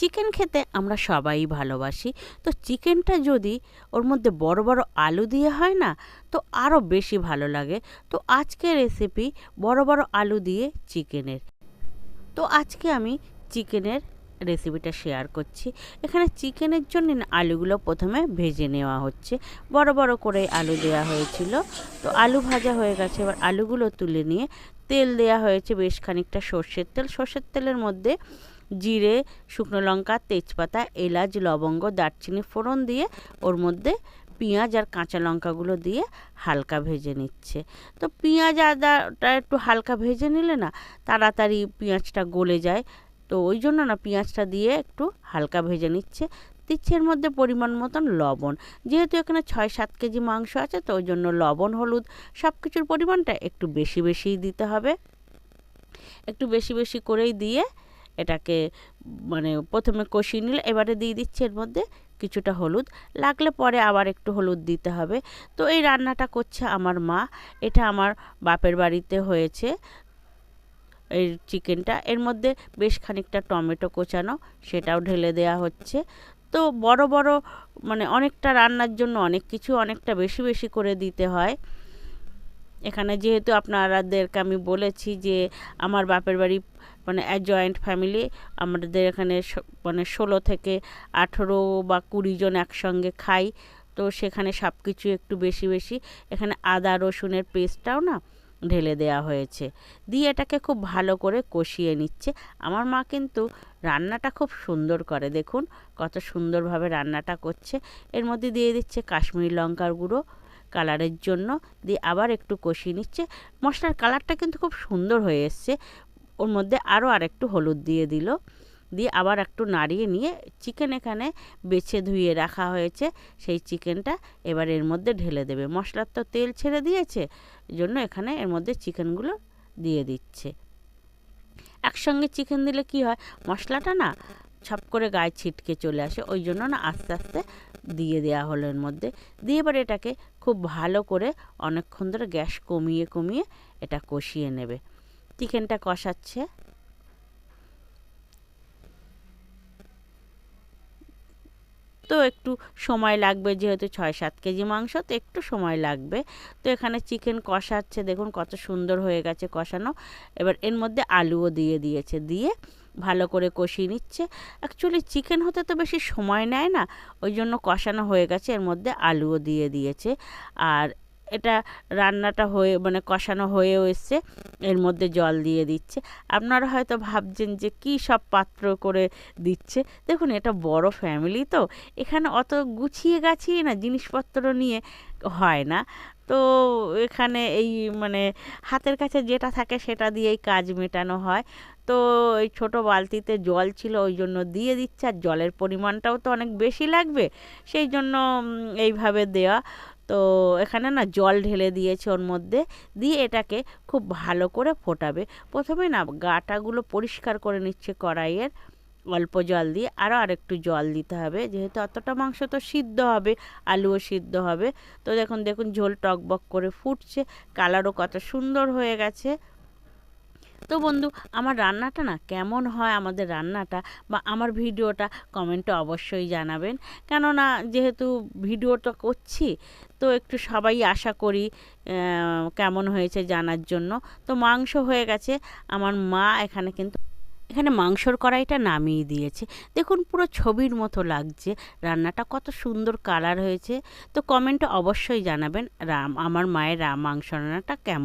Chicken খেতে আমরা সবাই ভালোবাসি। তো চিকেনটা যদি ওর মধ্যে বড় বড় আলু দিয়ে হয় না, তো আরও বেশি ভালো লাগে। তো আজকে রেসিপি বড় বড় আলু দিয়ে চিকেনের তো আজকে আমি চিকেনের রেসিপিটা শেয়ার করছি। এখানে চিকেনের জন্য আলুগুলো প্রথমে ভেজে নেওয়া হচ্ছে। বড় বড় করে আলু দেওয়া হয়েছিল। তো আলু ভাজা হয়ে গেছে। এবার আলুগুলো তুলে নিয়ে তেল দেওয়া হয়েছে বেশ খানিকটা সর্ষের তেল। সর্ষের তেলের মধ্যে জিরে, শুকনো লঙ্কা, তেজপাতা, এলাচ, লবঙ্গ, দারচিনি ফোড়ন দিয়ে ওর মধ্যে পেঁয়াজ আর কাঁচা লঙ্কাগুলো দিয়ে হালকা ভেজে নিচ্ছে। তো পেঁয়াজ আদাটা একটু হালকা ভেজে নিলে না তাড়াতাড়ি পেঁয়াজটা গলে যায়। তো ওই জন্য না পেঁয়াজটা দিয়ে একটু হালকা ভেজে নিচ্ছে। দিচ্ছে এর মধ্যে পরিমাণ মতন লবণ। যেহেতু এখানে ছয় সাত কেজি মাংস আছে, তো ওই জন্য লবণ, হলুদ সব কিছুর পরিমাণটা একটু বেশি, বেশিই দিতে হবে। একটু বেশি বেশি করেই দিয়ে এটাকে মানে প্রথমে কষিয়ে নিলে, এবারে দিয়ে দিচ্ছে এর মধ্যে কিছুটা হলুদ। লাগলে পরে আবার একটু হলুদ দিতে হবে। তো এই রান্নাটা করছে আমার মা। এটা আমার বাপের বাড়িতে হয়েছে এই চিকেনটা। এর মধ্যে বেশ খানিকটা টমেটো কোচানো, সেটাও ঢেলে দেয়া হচ্ছে। তো বড় বড় মানে অনেকটা রান্নার জন্য অনেক কিছু অনেকটা বেশি বেশি করে দিতে হয়। এখানে যেহেতু আপনারাদেরকে আমি বলেছি যে আমার বাপের বাড়ি মানে জয়েন্ট ফ্যামিলি আমাদের এখানে মানে ষোলো থেকে আঠেরো বা কুড়ি জন একসঙ্গে খাই। তো সেখানে সব কিছু একটু বেশি বেশি। এখানে আদা, রসুনের পেস্টটাও না ঢেলে দেওয়া হয়েছে। দিয়ে এটাকে খুব ভালো করে কষিয়ে নিচ্ছে। আমার মা কিন্তু রান্নাটা খুব সুন্দর করে, দেখুন কত সুন্দরভাবে রান্নাটা করছে। এর মধ্যে দিয়ে দিচ্ছে কাশ্মীরি লঙ্কার গুঁড়ো কালারের জন্য। দিয়ে আবার একটু কষিয়ে নিচ্ছে। মশলার কালারটা কিন্তু খুব সুন্দর হয়ে এসছে। ওর মধ্যে আরও আর একটু হলুদ দিয়ে দিল। দিয়ে আবার একটু নাড়িয়ে নিয়ে চিকেন এখানে বেছে ধুয়ে রাখা হয়েছে সেই চিকেনটা। এবার এর মধ্যে ঢেলে দেবে। মশলার তো তেল ছেড়ে দিয়েছে, জন্য এখানে এর মধ্যে চিকেনগুলো দিয়ে দিচ্ছে। একসঙ্গে চিকেন দিলে কি হয়? মশলাটা না ছপ করে গায়ে ছিটকে চলে আসে। ওই জন্য না আস্তে আস্তে দিয়ে দেওয়া হলো এর মধ্যে। দিয়ে এবার এটাকে খুব ভালো করে অনেকক্ষণ ধরে গ্যাস কমিয়ে কমিয়ে এটা কষিয়ে নেবে। চিকেনটা কষাচ্ছে। তো একটু সময় লাগবে যেহেতু ছয় সাত কেজি মাংস, তো একটু সময় লাগবে। তো এখানে চিকেন কষাচ্ছে, দেখুন কত সুন্দর হয়ে গেছে কষানো। এবার এর মধ্যে আলুও দিয়ে দিয়েছে। দিয়ে ভালো করে কষিয়ে নিচ্ছে। অ্যাকচুয়ালি চিকেন হতে তো বেশি সময় নেয় না, ওই জন্য কষানো হয়ে গেছে। এর মধ্যে আলুও দিয়ে দিয়েছে। আর এটা রান্নাটা হয়ে মানে কষানো হয়েও এসছে। এর মধ্যে জল দিয়ে দিচ্ছে। আপনারা হয়তো ভাবছেন যে কী সব পাত্র করে দিচ্ছে। দেখুন, এটা বড় ফ্যামিলি তো। এখানে অত গুছিয়ে গাছিয়ে না, জিনিসপত্র নিয়ে হয় না। তো এখানে এই মানে হাতের কাছে যেটা থাকে সেটা দিয়েই কাজ মেটানো হয়। তো এই ছোট বালতিতে জল ছিল, ওই জন্য দিয়ে দিচ্ছে। আর জলের পরিমাণটাও তো অনেক বেশি লাগবে, সেই জন্য এইভাবে দেওয়া তো এখানে না জল ঢেলে দিয়েছে ওর মধ্যে, দিয়ে এটাকে খুব ভালো করে ফোটাবে। প্রথমে না গাটাগুলো পরিষ্কার করে নিচ্ছে কড়াইয়ের, অল্প জল দিয়ে। আরও আরেকটু জল দিতে হবে, যেহেতু অতটা মাংস তো সিদ্ধ হবে, আলুও সিদ্ধ হবে। তো দেখুন দেখুন ঝোল টকবক করে ফুটছে, কালারও কত সুন্দর হয়ে গেছে। তো বন্ধু, আমার রান্নাটা না কেমন হয় আমাদের রান্নাটা বা আমার ভিডিওটা কমেন্টে অবশ্যই জানাবেন। কেননা যেহেতু ভিডিওটা করছি, তো একটু সবাই আশা করি কেমন হয়েছে জানার জন্য। তো মাংস হয়ে গেছে, আমার মা এখানে কিন্তু, এখানে মাংসর কড়াইটা নামিয়ে দিয়েছে। দেখুন পুরো ছবির মতো লাগছে, রান্নাটা কত সুন্দর কালার হয়েছে। তো কমেন্টে অবশ্যই জানাবেন, রাম, আমার মায়ের মাংস রান্নাটা কেমন